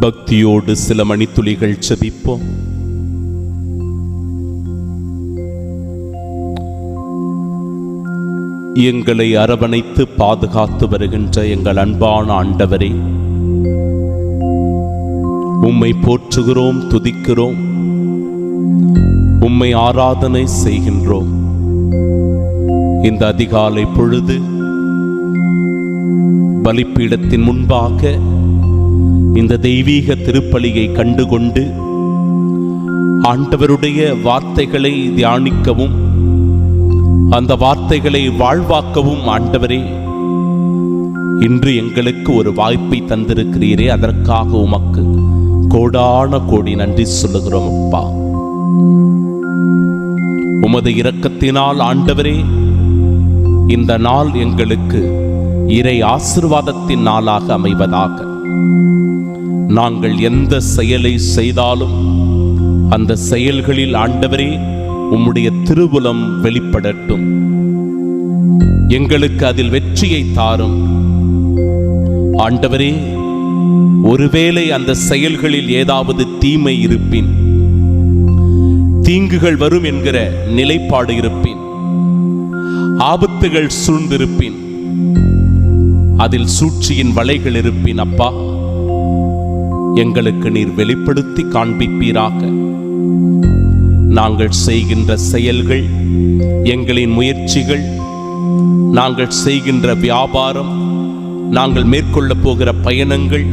பக்தியோடு சில மணித்துளிகள் செபிப்போம். எங்களை அரவணைத்து பாதுகாத்து வருகின்ற எங்கள் அன்பான ஆண்டவரே உம்மை போற்றுகிறோம் துதிக்கிறோம் உம்மை ஆராதனை செய்கின்றோம். இந்த அதிகாலை பொழுது பலிப்பீடத்தின் முன்பாக இந்த தெய்வீக திருப்பலியை கண்டுகொண்டு ஆண்டவருடைய வார்த்தைகளை தியானிக்கவும் அந்த வார்த்தைகளை வாழ்வாக்கவும் ஆண்டவரே இன்று எங்களுக்கு ஒரு வாய்ப்பை தந்திருக்கிறீரே அதற்காக உமக்கு கோடான கோடி நன்றி சொல்லுகிறோம் அப்பா. உமது இரக்கத்தினால் ஆண்டவரே இந்த நாள் எங்களுக்கு இறை ஆசிர்வாதத்தின் நாளாக அமைவதாக. நாங்கள் எந்த செயலை செய்தாலும் அந்த செயல்களில் ஆண்டவரே உம்முடைய திருவுலம் வெளிப்படட்டும். எங்களுக்கு அதில் வெற்றியை தாரும். ஆண்டவரே ஒருவேளை அந்த செயல்களில் ஏதாவது தீமை இருப்பின் தீங்குகள் வரும் என்கிற நிலைப்பாடு இருப்பின் ஆபத்துகள் சூழ்ந்திருப்பின் அதில் சூழ்ச்சியின் வலைகள் இருப்பின் அப்பா எங்களுக்கு நீர் வெளிப்படுத்தி காண்பிப்பீராக. நாங்கள் செய்கின்ற செயல்கள் எங்களின் முயற்சிகள் நாங்கள் செய்கின்ற வியாபாரம் நாங்கள் மேற்கொள்ள போகிற பயணங்கள்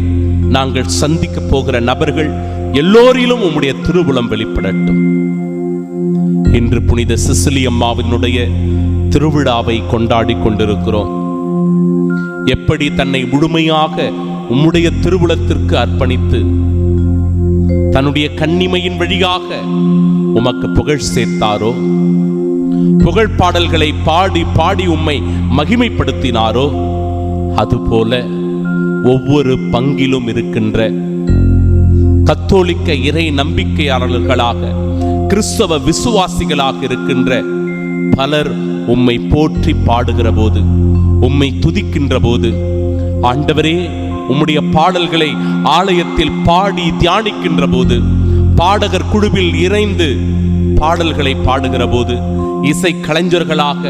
நாங்கள் சந்திக்க போகிற நபர்கள் எல்லோரிலும் உம்முடைய திருவுளம் வெளிப்படட்டும். இன்று புனித சிசிலி அம்மாவினுடைய திருவிழாவை கொண்டாடி கொண்டிருக்கிறோம். எப்படி தன்னை முழுமையாக உம்முடைய திருவுளத்திற்கு அர்ப்பணித்து தன்னுடைய கண்ணிமையின் வழியாக உமக்கு புகழ் சேர்த்தாரோ? புகழ் பாடல்களை பாடி பாடி உம்மை மகிமைப்படுத்தினாரோ? அதுபோல ஒவ்வொரு பங்கிலும் இருக்கின்ற கத்தோலிக்க இறை நம்பிக்கையாளர்களாக கிறிஸ்தவ விசுவாசிகளாக இருக்கின்ற பலர் உம்மை போற்றி பாடுகிற போது உம்மை துதிக்கின்ற போது ஆண்டவரே உம்முடைய பாடல்களை ஆலயத்தில் பாடி தியானிக்கின்ற போது பாடகர் குழுவில் இறைந்து பாடல்களை பாடுகிற போது இசை கலைஞர்களாக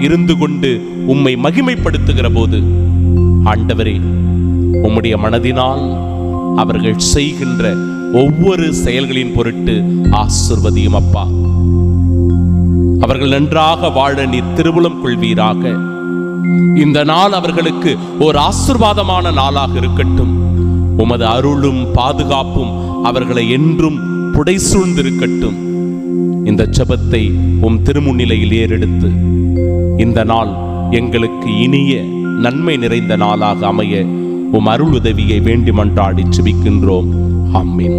இருந்து கொண்டு உம்மை மகிமைப்படுத்துகிற போது ஆண்டவரே உம்முடைய மனதினால் அவர்கள் செய்கின்ற ஒவ்வொரு செயல்களின் பொருட்டு ஆசிர்வதியும் அப்பா. அவர்கள் நன்றாக வாழ நீர் திருவுளம் கொள்வீராக. இந்த நாள் அவர்களுக்கு ஒரு ஆசிர்வாதமான நாளாக இருக்கட்டும். உமது அருளும் பாதுகாப்பும் அவர்களை என்றும் புடை சூழ்ந்திருக்கட்டும் இந்த ஜெபத்தை உம் திருமுன்னிலையில் ஏறெடுத்து இந்த நாள் எங்களுக்கு இனிய நன்மை நிறைந்த நாளாக அமைய உம் அருள் உதவியை வேண்டி மன்றாடி செபிக்கின்றோம். ஆமீன்.